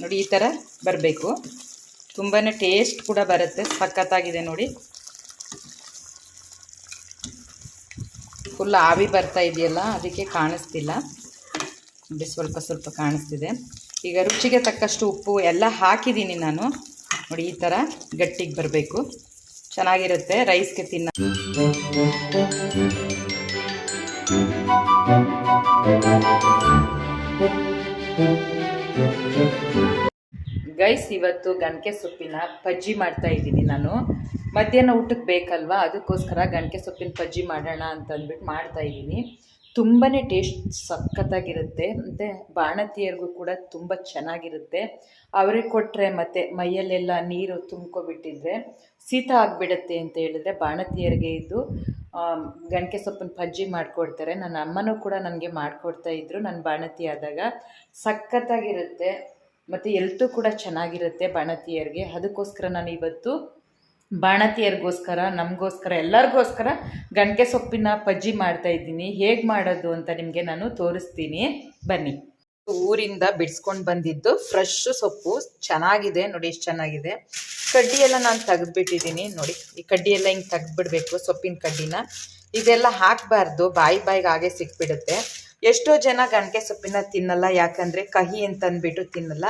ನೋಡಿ, ಈ ಥರ ಬರಬೇಕು. ತುಂಬಾ ಟೇಸ್ಟ್ ಕೂಡ ಬರುತ್ತೆ, ಸಖತ್ತಾಗಿದೆ ನೋಡಿ. ಫುಲ್ ಆವಿ ಬರ್ತಾ ಇದೆಯಲ್ಲ, ಅದಕ್ಕೆ ಕಾಣಿಸ್ತಿಲ್ಲ. ನೋಡಿ, ಸ್ವಲ್ಪ ಸ್ವಲ್ಪ ಕಾಣಿಸ್ತಿದೆ. ಈಗ ರುಚಿಗೆ ತಕ್ಕಷ್ಟು ಉಪ್ಪು ಎಲ್ಲ ಹಾಕಿದ್ದೀನಿ ನಾನು. ನೋಡಿ, ಈ ಥರ ಗಟ್ಟಿಗೆ ಬರಬೇಕು. ಚೆನ್ನಾಗಿರುತ್ತೆ ರೈಸ್ಗೆ ತಿನ್ನ ಗೈಸ್, ಇವತ್ತು ಗಣಕೆ ಸೊಪ್ಪಿನ ಪಜ್ಜಿ ಮಾಡ್ತಾ ಇದ್ದೀನಿ ನಾನು. ಮಧ್ಯಾಹ್ನ ಊಟಕ್ಕೆ ಬೇಕಲ್ವಾ? ಅದಕ್ಕೋಸ್ಕರ ಗಣಕೆ ಸೊಪ್ಪಿನ ಪಜ್ಜಿ ಮಾಡೋಣ ಅಂತ ಅಂದ್ಬಿಟ್ಟು ಮಾಡ್ತಾ ಇದ್ದೀನಿ. ತುಂಬಾ ಟೇಸ್ಟ್ ಸಖತ್ತಾಗಿರುತ್ತೆ. ಮತ್ತು ಬಾಣತಿಯರಿಗೂ ಕೂಡ ತುಂಬ ಚೆನ್ನಾಗಿರುತ್ತೆ. ಅವ್ರಿಗೆ ಕೊಟ್ಟರೆ ಮತ್ತು ಮೈಯಲ್ಲೆಲ್ಲ ನೀರು ತುಂಬ್ಕೊಬಿಟ್ಟಿದ್ರೆ ಶೀತ ಆಗಿಬಿಡುತ್ತೆ ಅಂತ ಹೇಳಿದ್ರೆ ಬಾಣತಿಯರಿಗೆ ಇದು ಗಣಕೆ ಸೊಪ್ಪಿನ ಪಜ್ಜಿ ಮಾಡಿಕೊಡ್ತಾರೆ. ನನ್ನ ಅಮ್ಮನೂ ಕೂಡ ನನಗೆ ಮಾಡಿಕೊಡ್ತಾ ಇದ್ರು. ನನ್ನ ಬಾಣತಿ ಆದಾಗ. ಸಖತ್ತಾಗಿರುತ್ತೆ. ಮತ್ತು ಎಲ್ತು ಕೂಡ ಚೆನ್ನಾಗಿರುತ್ತೆ ಬಾಣತಿಯರಿಗೆ. ಅದಕ್ಕೋಸ್ಕರ ನಾನು ಇವತ್ತು ಬಾಣತಿಯರಿಗೋಸ್ಕರ, ನಮಗೋಸ್ಕರ, ಎಲ್ಲರಿಗೋಸ್ಕರ ಗಂಟೆ ಸೊಪ್ಪಿನ ಪಜ್ಜಿ ಮಾಡ್ತಾ ಇದ್ದೀನಿ. ಹೇಗೆ ಮಾಡೋದು ಅಂತ ನಿಮಗೆ ನಾನು ತೋರಿಸ್ತೀನಿ. ಬನ್ನಿ. ಊರಿಂದ ಬಿಡಿಸ್ಕೊಂಡು ಬಂದಿದ್ದು ಫ್ರೆಶ್ ಸೊಪ್ಪು. ಚೆನ್ನಾಗಿದೆ ನೋಡಿ ಎಷ್ಟು ಚೆನ್ನಾಗಿದೆ. ಕಡ್ಡಿಯೆಲ್ಲ ನಾನು ತೆಗೆದುಬಿಟ್ಟಿದ್ದೀನಿ ನೋಡಿ. ಈ ಕಡ್ಡಿಯೆಲ್ಲ ಹಿಂಗೆ ತೆಗೆದ್ಬಿಡ್ಬೇಕು ಸೊಪ್ಪಿನ ಕಡ್ಡಿನ. ಇದೆಲ್ಲ ಹಾಕಬಾರ್ದು. ಬಾಯಿ ಬಾಯಿಗೆ ಹಾಗೆ ಸಿಕ್ಬಿಡುತ್ತೆ. ಎಷ್ಟೋ ಜನ ಗಂಟೆ ಸೊಪ್ಪಿನ ತಿನ್ನಲ್ಲ, ಯಾಕಂದರೆ ಕಹಿ ಅಂತ ಅಂದ್ಬಿಟ್ಟು ತಿನ್ನಲ್ಲ.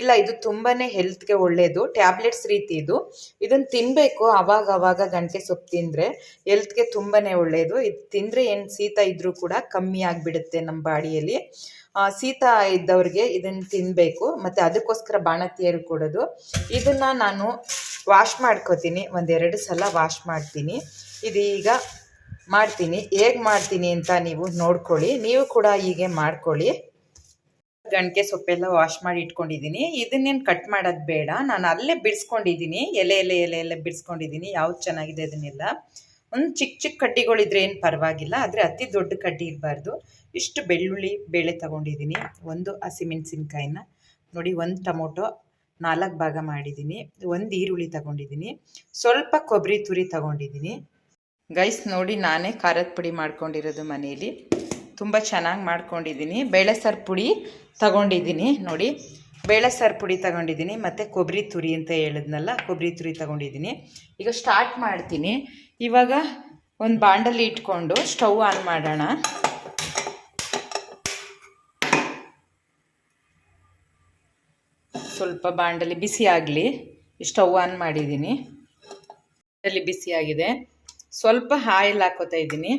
ಇಲ್ಲ, ಇದು ತುಂಬಾ ಹೆಲ್ತ್ಗೆ ಒಳ್ಳೆಯದು ಟ್ಯಾಬ್ಲೆಟ್ಸ್ ರೀತಿ ಇದು. ಇದನ್ನು ತಿನ್ನಬೇಕು ಅವಾಗ ಅವಾಗ ಗಂಟೆ ಸೊಪ್ಪು ತಿಂದರೆ ಹೆಲ್ತ್ಗೆ ತುಂಬಾ ಒಳ್ಳೆಯದು ಇದು ತಿಂದರೆ ಏನು ಶೀತ ಇದ್ದರೂ ಕೂಡ ಕಮ್ಮಿ ಆಗಿಬಿಡುತ್ತೆ ನಮ್ಮ ಬಾಡಿಯಲ್ಲಿ. ಶೀತ ಇದ್ದವ್ರಿಗೆ ಇದನ್ನು ತಿನ್ನಬೇಕು ಮತ್ತು ಅದಕ್ಕೋಸ್ಕರ ಬಾಣತಿಯರು ಕೊಡೋದು. ಇದನ್ನು ನಾನು ವಾಶ್ ಮಾಡ್ಕೋತೀನಿ, ಒಂದೆರಡು ಸಲ ವಾಶ್ ಮಾಡ್ತೀನಿ. ಇದೀಗ ಮಾಡ್ತೀನಿ. ಹೇಗೆ ಮಾಡ್ತೀನಿ ಅಂತ ನೀವು ನೋಡ್ಕೊಳ್ಳಿ. ನೀವು ಕೂಡ ಹೀಗೆ ಮಾಡ್ಕೊಳ್ಳಿ. ಗಣಿಕೆ ಸೊಪ್ಪೆಲ್ಲ ವಾಶ್ ಮಾಡಿ ಇಟ್ಕೊಂಡಿದ್ದೀನಿ. ಇದನ್ನೇನು ಕಟ್ ಮಾಡೋದು ಬೇಡ. ನಾನು ಅಲ್ಲೇ ಬಿಡಿಸ್ಕೊಂಡಿದ್ದೀನಿ. ಎಲೆ ಎಲೆ ಎಲೆ ಎಲೆ ಬಿಡಿಸ್ಕೊಂಡಿದ್ದೀನಿ. ಯಾವ್ದು ಚೆನ್ನಾಗಿದೆ ಅದನ್ನೆಲ್ಲ. ಒಂದು ಚಿಕ್ಕ ಚಿಕ್ಕ ಕಡ್ಡಿಗಳಿದ್ರೆ ಏನು ಪರವಾಗಿಲ್ಲ. ಆದರೆ ಅತಿ ದೊಡ್ಡ ಕಡ್ಡಿ ಇರಬಾರ್ದು. ಇಷ್ಟು ಬೆಳ್ಳುಳ್ಳಿ, ಬೇಳೆ ತಗೊಂಡಿದ್ದೀನಿ. ಒಂದು ಹಸಿಮೆಣಸಿನ್ಕಾಯಿನ ನೋಡಿ, ಒಂದು ಟೊಮೊಟೊ, ನಾಲ್ಕು ಭಾಗ ಮಾಡಿದ್ದೀನಿ. ಒಂದು ಈರುಳ್ಳಿ ತಗೊಂಡಿದ್ದೀನಿ. ಸ್ವಲ್ಪ ಕೊಬ್ಬರಿ ತುರಿ ತಗೊಂಡಿದ್ದೀನಿ. ಗೈಸ್ ನೋಡಿ ನಾನೇ ಖಾರದ ಪುಡಿ ಮಾಡ್ಕೊಂಡಿರೋದು ಮನೆಯಲ್ಲಿ ತುಂಬ ಚೆನ್ನಾಗಿ ಮಾಡ್ಕೊಂಡಿದ್ದೀನಿ. ಬೇಳೆ ಸಾರು ಪುಡಿ ತಗೊಂಡಿದ್ದೀನಿ, ನೋಡಿ. ಬೇಳೆ ಸಾರು ಪುಡಿ ತಗೊಂಡಿದ್ದೀನಿ, ಮತ್ತು ಕೊಬ್ಬರಿ ತುರಿ ಅಂತ ಹೇಳಿದ್ನಲ್ಲ ಕೊಬ್ಬರಿ ತುರಿ ತಗೊಂಡಿದ್ದೀನಿ. ಈಗ ಸ್ಟಾರ್ಟ್ ಮಾಡ್ತೀನಿ. ಇವಾಗ ಒಂದು ಬಾಂಡಲ್ಲಿ ಇಟ್ಕೊಂಡು ಸ್ಟವ್ ಆನ್ ಮಾಡೋಣ. ಸ್ವಲ್ಪ ಬಾಂಡಲಿ ಬಿಸಿ ಆಗಲಿ. ಸ್ಟವ್ ಆನ್ ಮಾಡಿದ್ದೀನಿ. ಅಲ್ಲಿ ಬಿಸಿಯಾಗಿದೆ ಸ್ವಲ್ಪ ಆಯಿಲ್ ಹಾಕೋತಾ ಇದ್ದೀನಿ.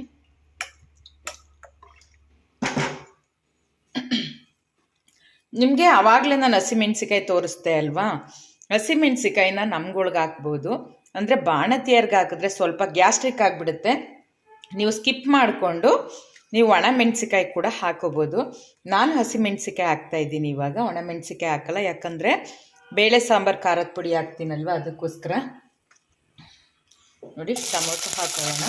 ನಿಮಗೆ ಆವಾಗಲೇ ನಾನು ಹಸಿಮೆಣ್ಸಿಕಾಯಿ ತೋರಿಸ್ದೆ ಅಲ್ವಾ? ಹಸಿಮೆಣ್ಸಿಕಾಯಿನ ನಮ್ಗಳ್ಗೆ ಹಾಕ್ಬೋದು. ಅಂದರೆ ಬಾಣತಿಯರ್ಗೆ ಹಾಕಿದ್ರೆ ಸ್ವಲ್ಪ ಗ್ಯಾಸ್ಟ್ರಿಕ್ ಆಗಿಬಿಡುತ್ತೆ. ನೀವು ಸ್ಕಿಪ್ ಮಾಡಿಕೊಂಡು ನೀವು ಒಣ ಮೆಣಸಿಕಾಯಿ ಕೂಡ ಹಾಕೋಬೋದು. ನಾನು ಹಸಿಮೆಣ್ಸಿಕಾಯಿ ಹಾಕ್ತಾ ಇದ್ದೀನಿ ಇವಾಗ. ಒಣ ಮೆಣಸಿಕಾಯಿ ಹಾಕಲ್ಲ, ಯಾಕಂದರೆ ಬೇಳೆ ಸಾಂಬಾರು, ಖಾರದ ಪುಡಿ ಹಾಕ್ತೀನಲ್ವ ಅದಕ್ಕೋಸ್ಕರ. ನೋಡಿ, ಟೊಮೊಟೊ ಹಾಕೋಣ.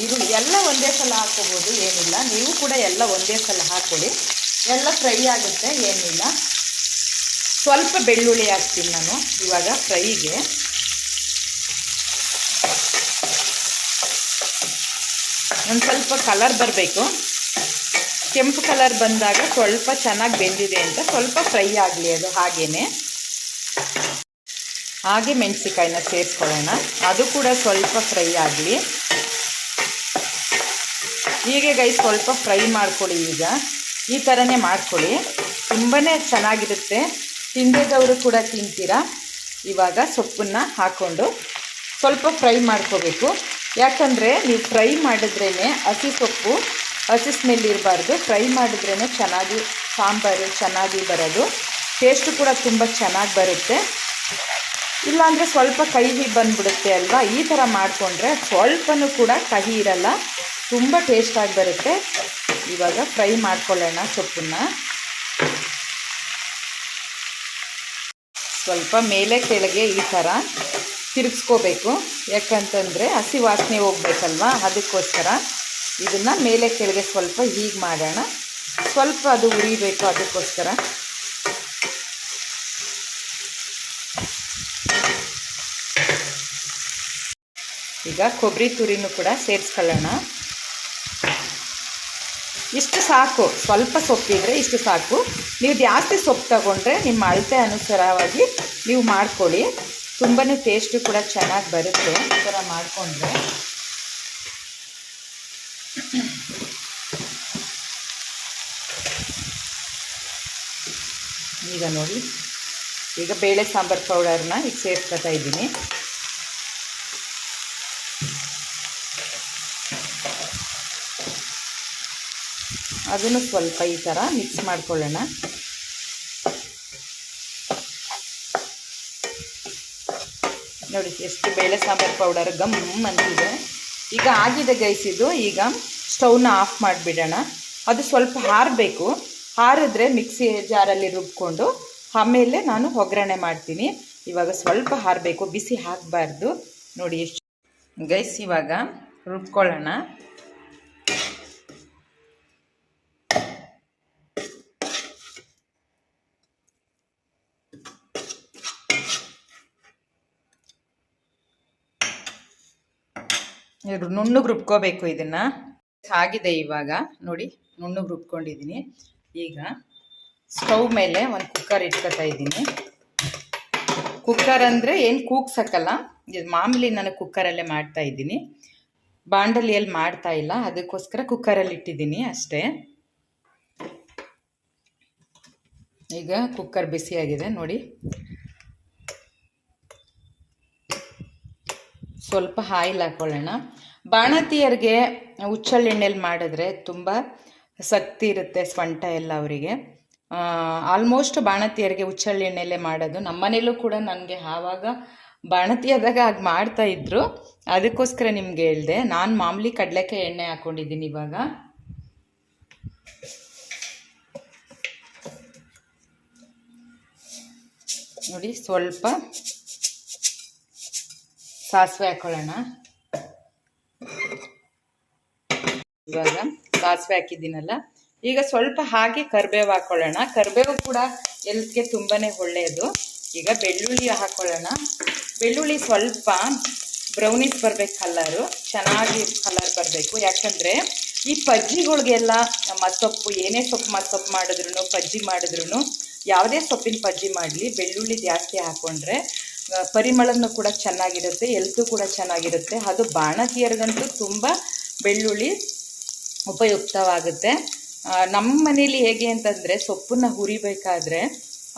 ಈರುಳ್ಳಿ ಎಲ್ಲ ಒಂದೇ ಸಲ ಹಾಕೋಬೋದು, ಏನಿಲ್ಲ. ನೀವು ಕೂಡ ಎಲ್ಲ ಒಂದೇ ಸಲ ಹಾಕೊಳ್ಳಿ. ಎಲ್ಲ ಫ್ರೈ ಆಗುತ್ತೆ, ಏನಿಲ್ಲ. ಸ್ವಲ್ಪ ಬೆಳ್ಳುಳ್ಳಿ ಹಾಕ್ತೀನಿ ನಾನು, ಇವಾಗ ಫ್ರೈಗೆ. ಒಂದು ಸ್ವಲ್ಪ ಕಲರ್ ಬರಬೇಕು. ಕೆಂಪು ಕಲರ್ ಬಂದಾಗ ಸ್ವಲ್ಪ ಚೆನ್ನಾಗಿ ಬೆಂದಿದೆ ಅಂತ ಸ್ವಲ್ಪ ಫ್ರೈ ಆಗಲಿ ಅದು ಹಾಗೇನೆ. ಹಾಗೆ ಮೆಣಸಿಕಾಯಿನ ಸೇರಿಸ್ಕೊಳ್ಳೋಣ ಅದು ಕೂಡ ಸ್ವಲ್ಪ ಫ್ರೈ ಆಗಲಿ. ಹೀಗೆ ಗೈ ಸ್ವಲ್ಪ ಫ್ರೈ ಮಾಡ್ಕೊಳ್ಳಿ ಈಗ. ಈ ಥರನೇ ಮಾಡ್ಕೊಳ್ಳಿ. ತುಂಬಾ ಚೆನ್ನಾಗಿರುತ್ತೆ. ತಿಂದಿದ್ದವರು ಕೂಡ ತಿಂತೀರಾ? ಇವಾಗ ಸೊಪ್ಪನ್ನು ಹಾಕ್ಕೊಂಡು ಸ್ವಲ್ಪ ಫ್ರೈ ಮಾಡ್ಕೋಬೇಕು. ಯಾಕಂದರೆ ನೀವು ಫ್ರೈ ಮಾಡಿದ್ರೇ ಹಸಿ ಸೊಪ್ಪು, ಹಸಿ ಸ್ಮೆಲ್ ಇರಬಾರ್ದು. ಫ್ರೈ ಮಾಡಿದ್ರೇ ಚೆನ್ನಾಗಿ ಸಾಂಬಾರು ಚೆನ್ನಾಗಿ ಬರೋದು. ಟೇಸ್ಟು ಕೂಡ ತುಂಬ ಚೆನ್ನಾಗಿ ಬರುತ್ತೆ. ಇಲ್ಲಾಂದರೆ ಸ್ವಲ್ಪ ಕಹಿ ಬಂದುಬಿಡುತ್ತೆ ಅಲ್ವಾ? ಈ ಥರ ಮಾಡಿಕೊಂಡ್ರೆ ಸ್ವಲ್ಪನೂ ಕೂಡ ಕಹಿ ಇರಲ್ಲ. ತುಂಬ ಟೇಸ್ಟಾಗಿ ಬರುತ್ತೆ. ಇವಾಗ ಫ್ರೈ ಮಾಡ್ಕೊಳ್ಳೋಣ ಸೊಪ್ಪನ್ನ. ಸ್ವಲ್ಪ ಮೇಲೆ ಕೆಳಗೆ ಈ ಥರ ತಿರುಗಿಸ್ಕೋಬೇಕು. ಯಾಕಂತಂದರೆ ಹಸಿ ವಾಸನೆ ಹೋಗ್ಬೇಕಲ್ವಾ? ಅದಕ್ಕೋಸ್ಕರ ಇದನ್ನು ಮೇಲೆ ಕೆಳಗೆ ಸ್ವಲ್ಪ ಹೀಗೆ ಮಾಡೋಣ. ಸ್ವಲ್ಪ ಅದು ಉರಿಬೇಕು ಅದಕ್ಕೋಸ್ಕರ. ಈಗ ಕೊಬ್ಬರಿ ತುರಿನೂ ಕೂಡ ಸೇರಿಸ್ಕೊಳ್ಳೋಣ. ಇಷ್ಟು ಸಾಕು. ಸ್ವಲ್ಪ ಸೊಪ್ಪಿದ್ರೆ ಇಷ್ಟು ಸಾಕು. ನೀವು ಜಾಸ್ತಿ ಸೊಪ್ಪು ತಗೊಂಡ್ರೆ ನಿಮ್ಮ ಅಳತೆ ಅನುಸಾರವಾಗಿ ನೀವು ಮಾಡ್ಕೊಳ್ಳಿ. ತುಂಬಾ ಟೇಸ್ಟು ಕೂಡ ಚೆನ್ನಾಗಿ ಬರುತ್ತೆ. ಈ ಥರ ಮಾಡಿಕೊಂಡ್ರೆ. ಈಗ ನೋಡಿ. ಈಗ ಬೇಳೆ ಸಾಂಬಾರು ಪೌಡರ್ನ ಈಗ ಸೇರ್ಸ್ಕೊತಾ ಇದ್ದೀನಿ. ಅದನ್ನು ಸ್ವಲ್ಪ ಈ ಥರ ಮಿಕ್ಸ್ ಮಾಡ್ಕೊಳ್ಳೋಣ. ನೋಡಿ, ಎಷ್ಟು ಬೇಳೆ ಸಾಂಬಾರು ಪೌಡರ್ ಗಮ್ ಅಂತಿದೆ. ಈಗ ಆಗಿದೆ ಗೈಸಿದ್ದು ಈಗ ಸ್ಟವ್ನ ಆಫ್ ಮಾಡಿಬಿಡೋಣ. ಅದು ಸ್ವಲ್ಪ ಹಾರಬೇಕು. ಹಾರಿದ್ರೆ ಮಿಕ್ಸಿ ಜಾರಲ್ಲಿ ರುಬ್ಕೊಂಡು, ಆಮೇಲೆ ನಾನು ಒಗ್ಗರಣೆ ಮಾಡ್ತೀನಿ. ಇವಾಗ ಸ್ವಲ್ಪ ಹಾರಬೇಕು. ಬಿಸಿ ಹಾಕಬಾರ್ದು ನೋಡಿ, ಎಷ್ಟು ಗೈಸ್ ಇವಾಗ ರುಬ್ಕೊಳ್ಳೋಣ. ನುಣ್ಣಗೆ ರುಬ್ಕೋಬೇಕು ಇದನ್ನು. ಆಗಿದೆ ಇವಾಗ. ನೋಡಿ ನುಣ್ಣಗೆ ರುಬ್ಕೊಂಡಿದ್ದೀನಿ ಈಗ ಸ್ಟವ್ ಮೇಲೆ ಒಂದು ಕುಕ್ಕರ್ ಇಟ್ಕೊತಾ ಇದ್ದೀನಿ ಕುಕ್ಕರ್ ಅಂದರೆ ಏನು ಕೂಗ್ಸಕ್ಕಲ್ಲ. ಇದು ಮಾಮೂಲಿ ನಾನು ಕುಕ್ಕರಲ್ಲೇ ಮಾಡ್ತಾ ಇದ್ದೀನಿ ಬಾಂಡಲಿಯಲ್ಲಿ ಮಾಡ್ತಾ ಇಲ್ಲ. ಅದಕ್ಕೋಸ್ಕರ ಕುಕ್ಕರಲ್ಲಿ ಇಟ್ಟಿದ್ದೀನಿ ಅಷ್ಟೇ. ಈಗ ಕುಕ್ಕರ್ ಬಿಸಿಯಾಗಿದೆ. ನೋಡಿ ಸ್ವಲ್ಪ ಆಯಿಲ್ ಹಾಕ್ಕೊಳ್ಳೋಣ ಬಾಣತಿಯರಿಗೆ ಹುಚ್ಚಳ್ಳೆಣ್ಣೆಲಿ ಮಾಡಿದ್ರೆ ತುಂಬ ಶಕ್ತಿ ಇರುತ್ತೆ ಸ್ವಂಟ ಎಲ್ಲ ಅವರಿಗೆ. ಆಲ್ಮೋಸ್ಟ್ ಬಾಣತಿಯರಿಗೆ ಹುಚ್ಚಳ್ಳೆಣ್ಣೆಲ್ಲೇ ಮಾಡೋದು. ನಮ್ಮನೇಲೂ ಕೂಡ ನನಗೆ ಆವಾಗ ಬಾಣತಿಯಾದಾಗ ಹಾಗೆ ಮಾಡ್ತಾ ಇದ್ರು. ಅದಕ್ಕೋಸ್ಕರ ನಿಮ್ಗೆ ಹೇಳಿದೆ, ನಾನು ಮಾಮೂಲಿ ಕಡಲೆಕಾಯಿ ಎಣ್ಣೆ ಹಾಕ್ಕೊಂಡಿದ್ದೀನಿ ಇವಾಗ. ನೋಡಿ, ಸ್ವಲ್ಪ ಸಾಸಿವೆ ಹಾಕೊಳ್ಳೋಣ. ಇವಾಗ ಸಾಸಿವೆ ಹಾಕಿದ್ದೀನಲ್ಲ. ಈಗ ಸ್ವಲ್ಪ ಹಾಗೆ ಕರಿಬೇವು ಹಾಕೊಳ್ಳೋಣ. ಕರಿಬೇವು ಕೂಡ ಎಲ್ತ್ಗೆ ತುಂಬಾ ಒಳ್ಳೆಯದು. ಈಗ ಬೆಳ್ಳುಳ್ಳಿ ಹಾಕೊಳ್ಳೋಣ. ಬೆಳ್ಳುಳ್ಳಿ ಸ್ವಲ್ಪ ಬ್ರೌನಿಸ್ ಬರ್ಬೇಕು ಕಲರು ಚೆನ್ನಾಗಿ ಕಲರ್ ಬರಬೇಕು. ಯಾಕಂದರೆ ಈ ಪಜ್ಜಿಗಳಿಗೆಲ್ಲ ಮತ್ತೊಪ್ಪು, ಏನೇ ಸೊಪ್ಪು ಮತ್ತೊಪ್ಪು ಮಾಡಿದ್ರು ಪಜ್ಜಿ ಮಾಡಿದ್ರು ಯಾವುದೇ ಸೊಪ್ಪಿನ ಪಜ್ಜಿ ಮಾಡಲಿ, ಬೆಳ್ಳುಳ್ಳಿ ಜಾಸ್ತಿ ಹಾಕ್ಕೊಂಡ್ರೆ ಪರಿಮಳನೂ ಕೂಡ ಚೆನ್ನಾಗಿರುತ್ತೆ, ಎಲ್ತು ಕೂಡ ಚೆನ್ನಾಗಿರುತ್ತೆ. ಅದು ಬಾಣಕಿಯರಿಗಂತೂ ತುಂಬ ಬೆಳ್ಳುಳ್ಳಿ ಉಪಯುಕ್ತವಾಗುತ್ತೆ. ನಮ್ಮ ಮನೇಲಿ ಹೇಗೆ ಅಂತಂದರೆ ಸೊಪ್ಪನ್ನ ಹುರಿಬೇಕಾದ್ರೆ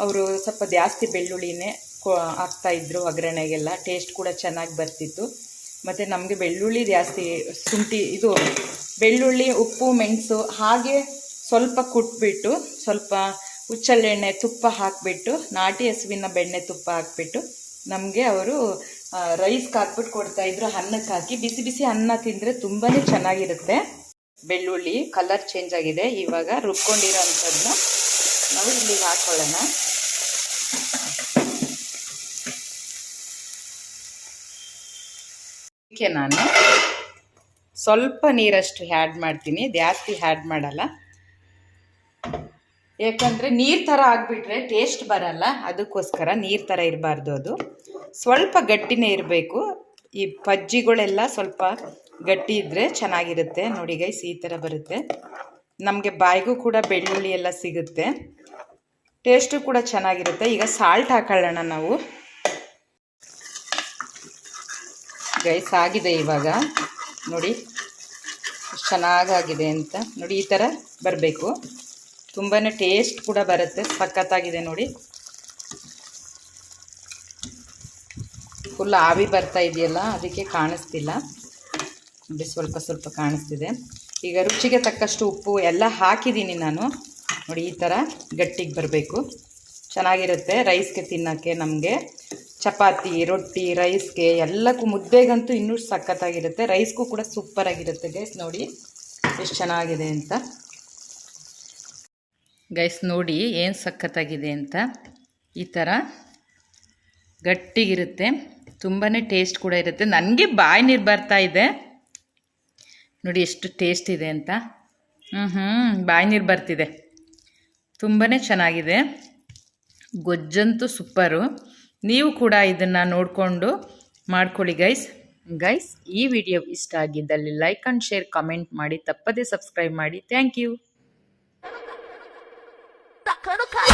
ಅವರು ಸ್ವಲ್ಪ ಜಾಸ್ತಿ ಬೆಳ್ಳುಳ್ಳಿನೇ ಕೊ ಹಾಕ್ತಾಯಿದ್ರು ಒಗ್ಗರಣೆಗೆಲ್ಲ. ಟೇಸ್ಟ್ ಕೂಡ ಚೆನ್ನಾಗಿ ಬರ್ತಿತ್ತು. ಮತ್ತು ನಮಗೆ ಬೆಳ್ಳುಳ್ಳಿ ಜಾಸ್ತಿ, ಶುಂಠಿ, ಇದು ಬೆಳ್ಳುಳ್ಳಿ, ಉಪ್ಪು, ಮೆಣಸು ಹಾಗೆ ಸ್ವಲ್ಪ ಕುಟ್ಬಿಟ್ಟು ಸ್ವಲ್ಪ ಹುಚ್ಚಳ್ಳೆಣ್ಣೆ ತುಪ್ಪ ಹಾಕಿಬಿಟ್ಟು, ನಾಟಿ ಹಸುವಿನ ಬೆಣ್ಣೆ ತುಪ್ಪ ಹಾಕ್ಬಿಟ್ಟು ನಮಗೆ ಅವರು ರೈಸ್ಗೆ ಹಾಕ್ಬಿಟ್ಟು ಕೊಡ್ತಾಯಿದ್ರು ಅನ್ನಕ್ಕೆ ಹಾಕಿ, ಬಿಸಿ ಬಿಸಿ ಅನ್ನ ತಿಂದರೆ ತುಂಬಾ ಚೆನ್ನಾಗಿರುತ್ತೆ. ಬೆಳ್ಳುಳ್ಳಿ ಕಲರ್ ಚೇಂಜ್ ಆಗಿದೆ. ಇವಾಗ ರುಬ್ಕೊಂಡಿರೋ ಅಂಥದ್ದನ್ನ ನಾವು ಇಲ್ಲಿಗೆ ಹಾಕ್ಕೊಳ್ಳೋಣ ನಾನು ಸ್ವಲ್ಪ ನೀರಷ್ಟು ಹ್ಯಾಡ್ ಮಾಡ್ತೀನಿ. ಜಾಸ್ತಿ ಹ್ಯಾಡ್ ಮಾಡಲ್ಲ. ಯಾಕಂದರೆ ನೀರು ಥರ ಆಗಿಬಿಟ್ರೆ ಟೇಸ್ಟ್ ಬರಲ್ಲ. ಅದಕ್ಕೋಸ್ಕರ ನೀರು ಥರ ಇರಬಾರ್ದು ಅದು. ಸ್ವಲ್ಪ ಗಟ್ಟಿನೇ ಇರಬೇಕು. ಈ ಪಜ್ಜಿಗಳೆಲ್ಲ ಸ್ವಲ್ಪ ಗಟ್ಟಿ ಇದ್ದರೆ ಚೆನ್ನಾಗಿರುತ್ತೆ. ನೋಡಿ ಗೈಸ್ ಈ ಥರ ಬರುತ್ತೆ. ನಮಗೆ ಬಾಯಿಗೂ ಕೂಡ ಬೆಳ್ಳುಳ್ಳಿ ಎಲ್ಲ ಸಿಗುತ್ತೆ. ಟೇಸ್ಟು ಕೂಡ ಚೆನ್ನಾಗಿರುತ್ತೆ. ಈಗ ಸಾಲ್ಟ್ ಹಾಕೊಳ್ಳೋಣ ನಾವು. ಗೈಸ್ ಆಗಿದೆ ಇವಾಗ. ನೋಡಿ, ಚೆನ್ನಾಗಾಗಿದೆ ಅಂತ. ನೋಡಿ, ಈ ಥರ ಬರಬೇಕು. ತುಂಬಾ ಟೇಸ್ಟ್ ಕೂಡ ಬರುತ್ತೆ, ಸಖತ್ತಾಗಿದೆ ನೋಡಿ. ಫುಲ್ ಆವಿ ಬರ್ತಾ ಇದೆಯಲ್ಲ, ಅದಕ್ಕೆ ಕಾಣಿಸ್ತಿಲ್ಲ. ನೋಡಿ, ಸ್ವಲ್ಪ ಸ್ವಲ್ಪ ಕಾಣಿಸ್ತಿದೆ. ಈಗ ರುಚಿಗೆ ತಕ್ಕಷ್ಟು ಉಪ್ಪು ಎಲ್ಲ ಹಾಕಿದ್ದೀನಿ ನಾನು. ನೋಡಿ, ಈ ಥರ ಗಟ್ಟಿಗೆ ಬರಬೇಕು. ಚೆನ್ನಾಗಿರುತ್ತೆ ರೈಸ್ಗೆ ತಿನ್ನೋಕ್ಕೆ ನಮಗೆ. ಚಪಾತಿ, ರೊಟ್ಟಿ, ರೈಸ್ಗೆ ಎಲ್ಲಕ್ಕೂ ಮುದ್ದೆಗಂತೂ ಇನ್ನೂ ಸಖತ್ತಾಗಿರುತ್ತೆ. ರೈಸ್ಗೂ ಕೂಡ ಸೂಪರಾಗಿರುತ್ತೆ ಗೈಸ್ ನೋಡಿ. ಎಷ್ಟು ಚೆನ್ನಾಗಿದೆ ಅಂತ. ಗೈಸ್ ನೋಡಿ ಏನು ಸಖತ್ತಾಗಿದೆ ಅಂತ. ಈ ಥರ ಗಟ್ಟಿಗಿರುತ್ತೆ. ತುಂಬಾ ಟೇಸ್ಟ್ ಕೂಡ ಇರುತ್ತೆ. ನನಗೆ ಬಾಯಿ ನೀರು ಬರ್ತಾ ಇದೆ. ನೋಡಿ ಎಷ್ಟು ಟೇಸ್ಟ್ ಇದೆ ಅಂತ. ಹ್ಞೂ ಹ್ಞೂ ಬಾಯಿ ನೀರು ಬರ್ತಿದೆ. ತುಂಬಾ ಚೆನ್ನಾಗಿದೆ. ಗೊಜ್ಜಂತೂ ಸೂಪರು. ನೀವು ಕೂಡ ಇದನ್ನು ನೋಡಿಕೊಂಡು ಮಾಡ್ಕೊಳ್ಳಿ ಗೈಸ್. ಗೈಸ್, ಈ ವಿಡಿಯೋ ಇಷ್ಟ ಆಗಿದ್ದಲ್ಲಿ ಲೈಕ್ ಆ್ಯಂಡ್ ಶೇರ್, ಕಮೆಂಟ್ ಮಾಡಿ. ತಪ್ಪದೇ ಸಬ್ಸ್ಕ್ರೈಬ್ ಮಾಡಿ. Thank you. 可鲁卡